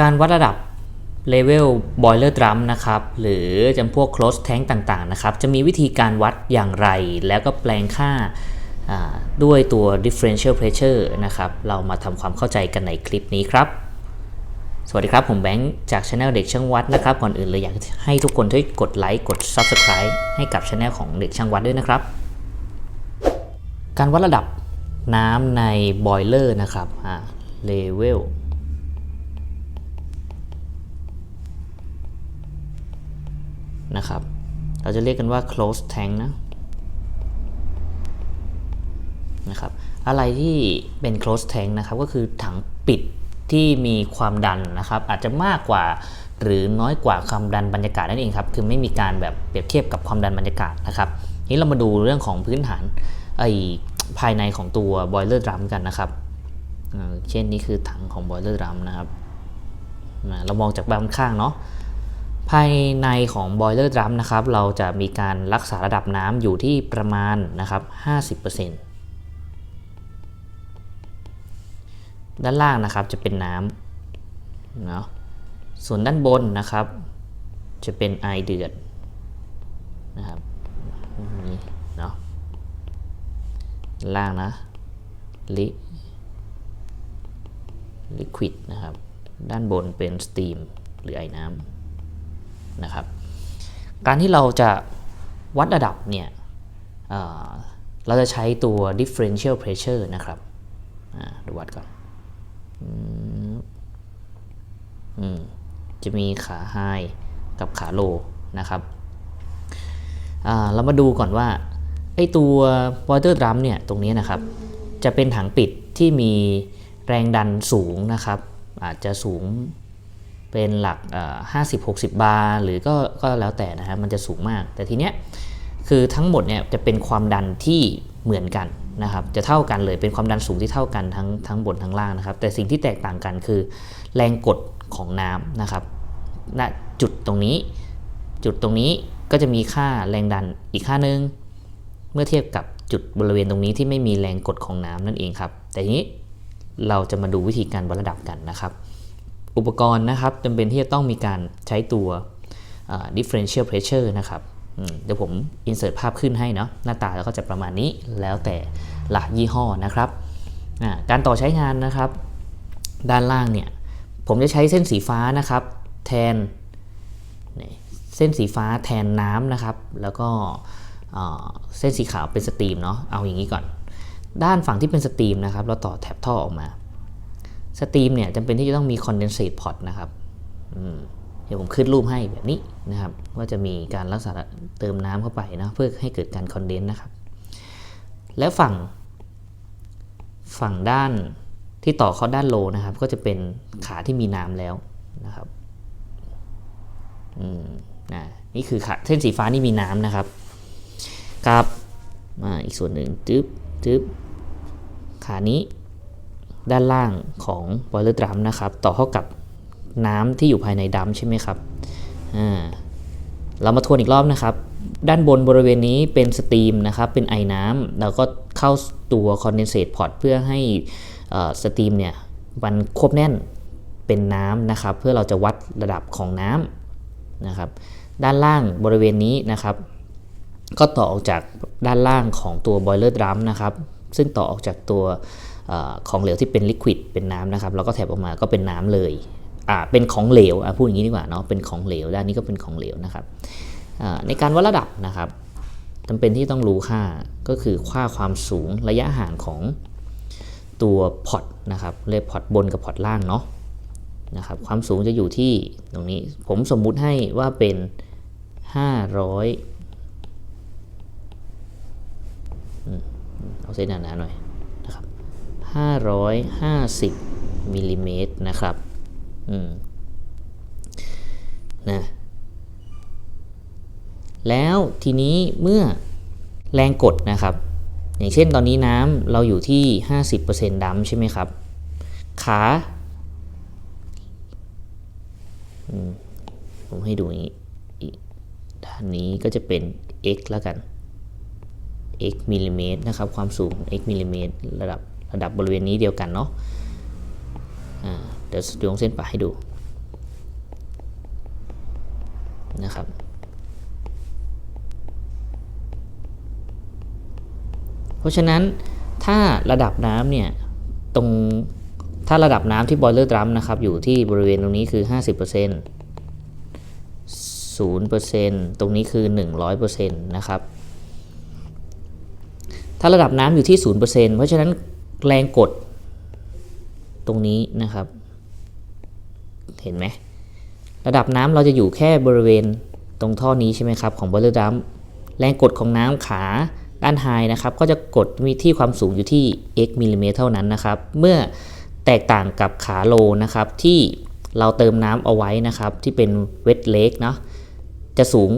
การวัดระดับ Level Boiler Drum นะครับหรือจำพวก Close Tank ต่างๆนะครับจะมีวิธีการวัดอย่างไร แล้วก็แปลงค่าด้วยตัว Differential Pressure นะครับเรามาทำความเข้าใจกันในคลิปนี้ครับ สวัสดีครับ ผมแบงค์จากช anel เด็กช่างวัดนะครับ ก่อนอื่นเลยอยากให้ทุกคนช่วยกดไลค์กด Subscribe ให้กับช anel ของเด็กช่างวัดด้วยนะครับ การวัดระดับน้ำในบอยเลอร์นะครับอ่า level นะครับ เราจะเรียกกันว่า close tank นะนะครับอะไรที่เป็น close tank นะครับก็คือถังปิดที่มีความดันนะครับ อาจจะมากกว่าหรือน้อยกว่าความดันบรรยากาศนั่นเองครับคือไม่มีการแบบเปรียบเทียบกับความดันบรรยากาศนะครับทีนี้เรามาดูเรื่องของพื้นฐานไอภายในของตัว boiler drum กันนะครับเช่นนี้คือถังของ boiler drum นะครับเรามองจากด้านข้างเนาะ ภายในของ boiler drum นะครับ เราจะมีการรักษาระดับน้ำอยู่ที่ประมาณนะครับ 50%ด้านล่างนะครับจะเป็นน้ำเนาะ ส่วนด้านบนนะครับ จะเป็นไอเดือดนะครับนี่เนาะ ล่างนะลิลิควิดนะครับ ด้านบนเป็นสตีมหรือไอน้ำ นะครับ การที่เราจะวัดระดับเนี่ยเเราจะใช้ตัว differential pressure นะครับดูวัดก่อนออจะมีขา high กับขา low นะครับเรามาดูก่อนว่าไอตัว water drum เนี่ยตรงนี้นะครับ จะเป็นถังปิดที่มีแรงดันสูงนะครับ อาจจะสูง เป็นหลักห้าสิบหกสิบบาร์ หรือก็ก็แล้วแต่นะฮะมันจะสูงมาก แต่ทีเนี้ยคือทั้งหมดเนี่ยจะเป็นความดันที่เหมือนกันนะครับจะเท่ากันเลยเป็นความดันสูงที่เท่ากันทั้งทั้งบนทั้งล่างนะครับ แต่สิ่งที่แตกต่างกันคือ แรงกดของน้ำนะครับณจุดตรงนี้ จุดตรงนี้ก็จะมีค่าแรงดันอีกค่าหนึ่งเมื่อเทียบกับจุดบริเวณตรงนี้ที่ไม่มีแรงกดของน้ำนั่นเองครับ แต่ทีนี้เราจะมาดูวิธีการวัดระดับกันนะครับ อุปกรณ์นะครับจำเป็นที่จะต้องมีการใช้ตัว differential pressure นะครับเดี๋ยวผม insert ภาพขึ้นให้เนาะหน้าตาแล้วก็จะประมาณนี้แล้วแต่ละยี่ห้อนะครับการต่อใช้งานนะครับ ด้านล่างเนี่ย ผมจะใช้เส้นสีฟ้านะครับ แทนเส้นสีฟ้าแทนน้ำนะครับ แล้วก็เส้นสีขาวเป็นสตรีมเนาะเอาอย่างนี้ก่อน ด้านฝั่งที่เป็นสตรีมนะครับ เราต่อแท็บท่อออกมา สตรีมเนี่ยจำเป็นที่จะต้องมีคอนเดนเซตพอร์ตนะครับเดี๋ยวผมขึ้นรูปให้แบบนี้นะครับ ว่าจะมีการรักษาเติมน้ำเข้าไปนะเพื่อให้เกิดการคอนเดนส์นะครับ แล้วฝั่ง ฝั่งด้านที่ต่อเข้าด้านโลนะครับ ก็จะเป็นขาที่มีน้ำแล้วนะครับอืมนะนี่คือขาเส้นสีฟ้านี่มีน้ำนะครับกับอ่าอีกส่วนหนึ่งจึ๊บจึ๊บขานี้ ด้านล่างของ boiler drum นะครับ ต่อเข้ากับน้ำที่อยู่ภายในดัมใช่ไหมครับอ่าเรามาทวนอีกรอบนะครับ ด้านบนบริเวณนี้เป็นสตรีมนะครับ เป็นไอน้ำแล้วก็เข้าตัวคอนเดนเซตพอร์ตเพื่อให้สตรีมเนี่ยมันควบแน่นเป็นน้ำนะครับ เพื่อเราจะวัดระดับของน้ำนะครับ ด้านล่างบริเวณนี้นะครับ ก็ต่อออกจากด้านล่างของตัว boiler drum นะครับ ซึ่งต่อออกจากตัวอของเหลวที่เป็นลิควิดเป็นน้ำนะครับ แล้วก็แถบออกมาก็เป็นน้ำเลยอ่าเป็นของเหลวอะพูดอย่างนี้ดีกว่าเนาะเป็นของเหลวด้านนี้ก็เป็นของเหลวนะครับในการวัดระดับนะครับจำเป็นที่ต้องรู้ค่าก็คือค่าความสูงระยะห่างของตัวพอร์ตนะครับเรียกพอร์ตบนกับพอร์ตล่างเนาะนะครับความสูงจะอยู่ที่ตรงนี้ผมสมมุติให้ว่าเป็น 500 เอาเส้นหนาๆหน่อยนะครับ550มิลลิเมตรนะครับอืมนะแล้วทีนี้เมื่อแรงกดนะครับ อย่างเช่นตอนนี้น้ำเราอยู่ที่ 50%ดัมใช่ไหมครับ ขาผมให้ดูอย่างนี้ด้านนี้ก็จะเป็น x แล้วกัน x มิลลิเมตรนะครับความสูง x มิลลิเมตรระดับระดับบริเวณนี้เดียวกันเนาะเดี๋ยวดวงเส้นป่าให้ดูนะครับเพราะฉะนั้นถ้าระดับน้ำเนี่ยตรงถ้าระดับน้ำที่บอยเลอร์ดรัมนะครับอยู่ที่บริเวณตรงนี้คือ 50% 0%ตรงนี้คือ 100%นะครับ ถ้าระดับน้ำอยู่ที่ 0%เพราะฉะนั้นแรงกดตรงนี้นะครับ เห็นไหมระดับน้ำเราจะอยู่แค่บริเวณตรงท่อนี้ใช่ไหมครับ ของ boiler drum แรงกดของน้ำขาด้านไฮนะครับ ก็จะกดมีที่ความสูงอยู่ที่ x มิลลิเมตรเท่านั้นนะครับ เมื่อแตกต่างกับขาโลนะครับ ที่เราเติมน้ำเอาไว้นะครับ ที่เป็น wet lake เนาะจะสูง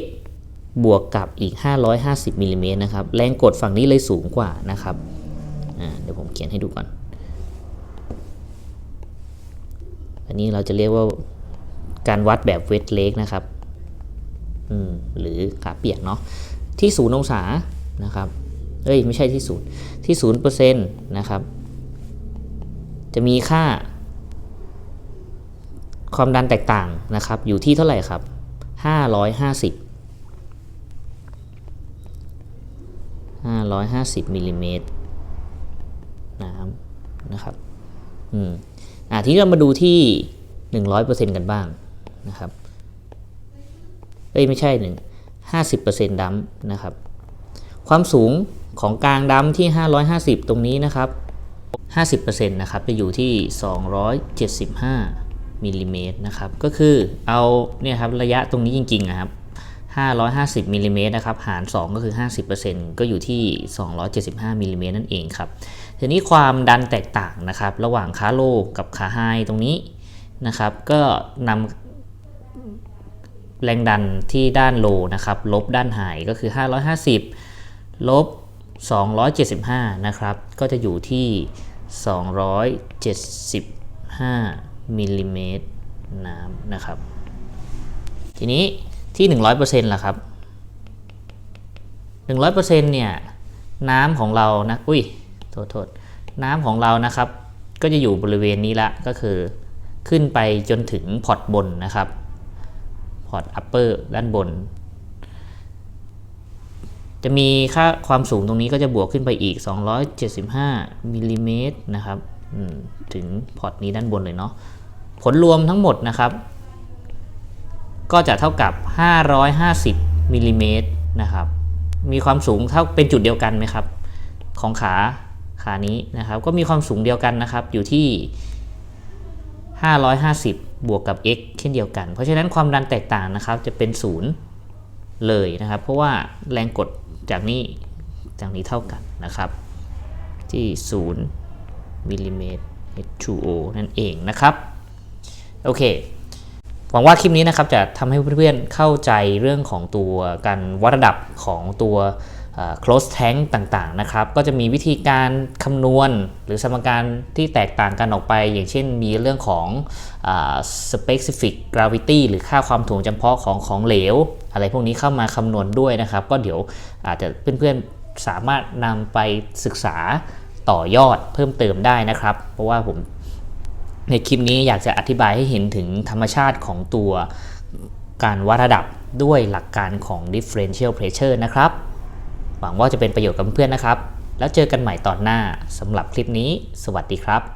x บวกกับอีก 550มิลลิเมตรนะครับแรงกดฝั่งนี้เลยสูงกว่านะครับเดี๋ยวผมเขียนให้ดูก่อน อันนี้เราจะเรียกว่าการวัดแบบ wet lake นะครับหรือขาเปียกเนาะที่ศูนย์องศานะครับเอ้ยไม่ใช่ที่ศูนย์ที่ศูนย์เปอร์เซ็นต์นะครับ จะมีค่า ความดันแตกต่างนะครับ อยู่ที่เท่าไหร่ครับ 550 550มิลลิเมตรน้ำนะครับอืมอ่าทีนี้เรามาดูที่ 100%กันบ้างนะครับเอ้ยไม่ใช่หนึ่ง50%ดัมนะครับ ความสูงของกลางดัมที่ 550 ตรงนี้นะครับ 50%นะครับจะอยู่ที่ 275มิลลิเมตรนะครับ ก็คือเอาเนี่ยครับระยะตรงนี้จริงๆนะครับ 550มิลลิเมตรนะครับหาร 2 ก็คือ 50%ก็อยู่ที่ 275มิลลิเมตรนั่นเองครับทีนี้ความดันแตกต่างนะครับ ระหว่างขาโลกับขาไฮตรงนี้นะครับ ก็นำแรงดันที่ด้านโลนะครับ ลบด้านไฮก็คือ 550 ลบ 275 นะครับ ก็จะอยู่ที่ 275มิลลิเมตรน้ำนะครับ ทีนี้ ที่100%ล่ะครับ100%เนี่ยน้ำของเรานะอุ้ยโทษโทษน้ำของเรานะครับ ก็จะอยู่บริเวณนี้ละก็คือขึ้นไปจนถึงพอร์ตบนนะครับพอร์ตอัปเปอร์ด้านบน จะมีค่าความสูงตรงนี้ก็จะบวกขึ้นไปอีก 275มิลลิเมตรนะครับถึงพอร์ตนี้ด้านบนเลยเนาะผลรวมทั้งหมดนะครับ ก็จะเท่ากับ 550มิลลิเมตรนะครับ มีความสูงเท่าเป็นจุดเดียวกันไหมครับ ของขาขานี้นะครับ ก็มีความสูงเดียวกันนะครับ อยู่ที่ 550 บวกกับ x เช่นเดียวกัน เพราะฉะนั้นความดันแตกต่างนะครับจะเป็น 0 เลยนะครับ เพราะว่าแรงกดจากนี้จากนี้เท่ากันนะครับ ที่ 0มิลลิเมตร H2O นั่นเองนะครับ โอเค หวังว่าคลิปนี้นะครับจะทำให้เพื่อนๆเข้าใจเรื่องของตัวการวัดระดับของตัว close tank ต่างๆนะครับ ก็จะมีวิธีการคำนวณหรือสมการที่แตกต่างกันออกไป อย่างเช่นมีเรื่องของอ specific gravity หรือค่าความถ่วงจำเพาะของของเหลว อะไรพวกนี้เข้ามาคำนวณด้วยนะครับ ก็เดี๋ยวอาจจะเพื่อนๆสามารถนำไปศึกษาต่อยอดเพิ่มเติมได้นะครับ เพราะว่าผม ในคลิปนี้อยากจะอธิบายให้เห็นถึงธรรมชาติของตัวการวัดระดับด้วยหลักการของ differential pressure นะครับ หวังว่าจะเป็นประโยชน์กับเพื่อนนะครับ แล้วเจอกันใหม่ตอนหน้าสำหรับคลิปนี้ สวัสดีครับ